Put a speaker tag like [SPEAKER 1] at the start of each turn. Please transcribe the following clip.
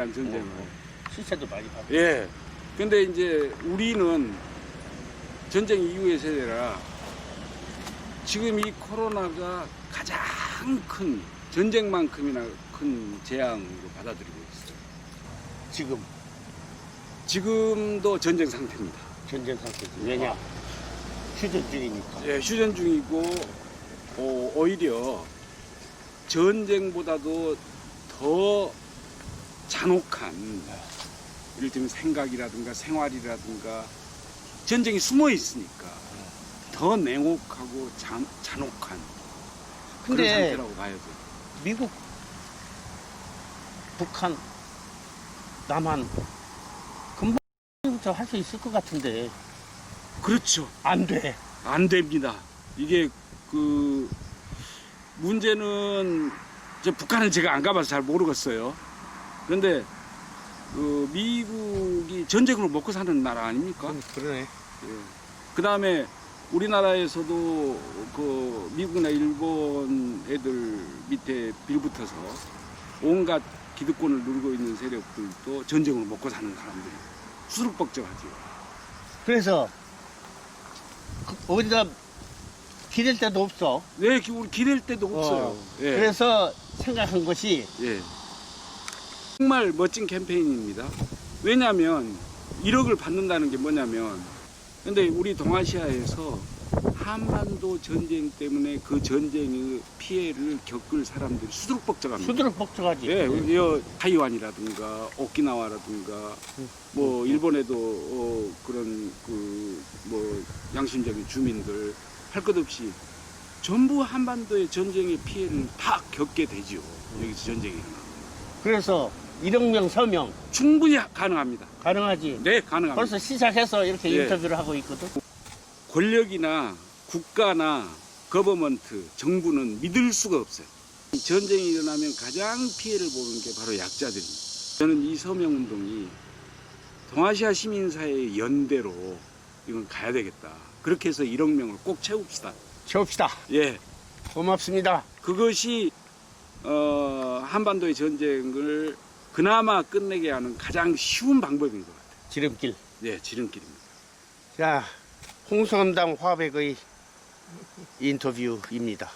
[SPEAKER 1] 치열한 전쟁을.
[SPEAKER 2] 시체도 많이 받고.
[SPEAKER 1] 예. 근데 이제 우리는 전쟁 이후의 세대라 지금 이 코로나가 가장 큰 전쟁만큼이나 큰 재앙으로 받아들이고 있어요.
[SPEAKER 2] 지금
[SPEAKER 1] 지금도 전쟁 상태입니다.
[SPEAKER 2] 전쟁 상태지. 왜냐? 휴전 중이니까.
[SPEAKER 1] 예, 휴전 중이고 어, 오히려 전쟁보다도 더 잔혹한 이를테면 생각이라든가 생활이라든가 전쟁이 숨어 있으니까 더 냉혹하고 잔, 잔혹한 그런
[SPEAKER 2] 근데
[SPEAKER 1] 상태라고 봐야죠.
[SPEAKER 2] 미국, 북한, 남한 금방 할수 있을 것 같은데
[SPEAKER 1] 그렇죠.
[SPEAKER 2] 안 돼.
[SPEAKER 1] 안 됩니다. 이게 그 문제는 저 북한은 제가 안 가봐서 잘 모르겠어요. 그런데 그 미국이 전쟁으로 먹고 사는 나라 아닙니까?
[SPEAKER 2] 그러네.
[SPEAKER 1] 그 다음에 우리나라에서도 그 미국이나 일본 애들 밑에 빌붙어서 온갖 기득권을 누리고 있는 세력들도 전쟁으로 먹고 사는 사람들이 수룩벅적하죠.
[SPEAKER 2] 그래서 그- 어디다 기댈 데도 없어.
[SPEAKER 1] 네, 기- 우리 기댈 데도 없어요.
[SPEAKER 2] 어,
[SPEAKER 1] 예.
[SPEAKER 2] 그래서 생각한 것이
[SPEAKER 1] 예. 정말 멋진 캠페인입니다. 왜냐하면 1억을 받는다는 게 뭐냐면, 근데 우리 동아시아에서 한반도 전쟁 때문에 그 전쟁의 피해를 겪을 사람들이 수두룩벅적합니다.
[SPEAKER 2] 수두룩 복잡하지.
[SPEAKER 1] 예, 우리 여 타이완이라든가 오키나와라든가 뭐 일본에도 어, 그런 그 뭐 양심적인 주민들 할 것 없이 전부 한반도의 전쟁의 피해를 다 겪게 되죠. 여기서 전쟁이 일어나.
[SPEAKER 2] 그래서 1억 명 서명
[SPEAKER 1] 충분히 가능합니다.
[SPEAKER 2] 가능하지.
[SPEAKER 1] 네, 가능합니다.
[SPEAKER 2] 벌써 시작해서 이렇게
[SPEAKER 1] 예.
[SPEAKER 2] 인터뷰를 하고 있거든.
[SPEAKER 1] 권력이나 국가나 거버먼트, 정부는 믿을 수가 없어요. 전쟁이 일어나면 가장 피해를 보는 게 바로 약자들입니다. 저는 이 서명운동이 동아시아 시민사회의 연대로 이건 가야 되겠다. 그렇게 해서 1억 명을 꼭 채웁시다.
[SPEAKER 2] 채웁시다.
[SPEAKER 1] 예.
[SPEAKER 2] 고맙습니다.
[SPEAKER 1] 그것이, 어, 한반도의 전쟁을 그나마 끝내게 하는 가장 쉬운 방법인 것 같아요.
[SPEAKER 2] 지름길.
[SPEAKER 1] 예, 지름길입니다.
[SPEAKER 2] 자, 홍성암당 화백의 인터뷰입니다.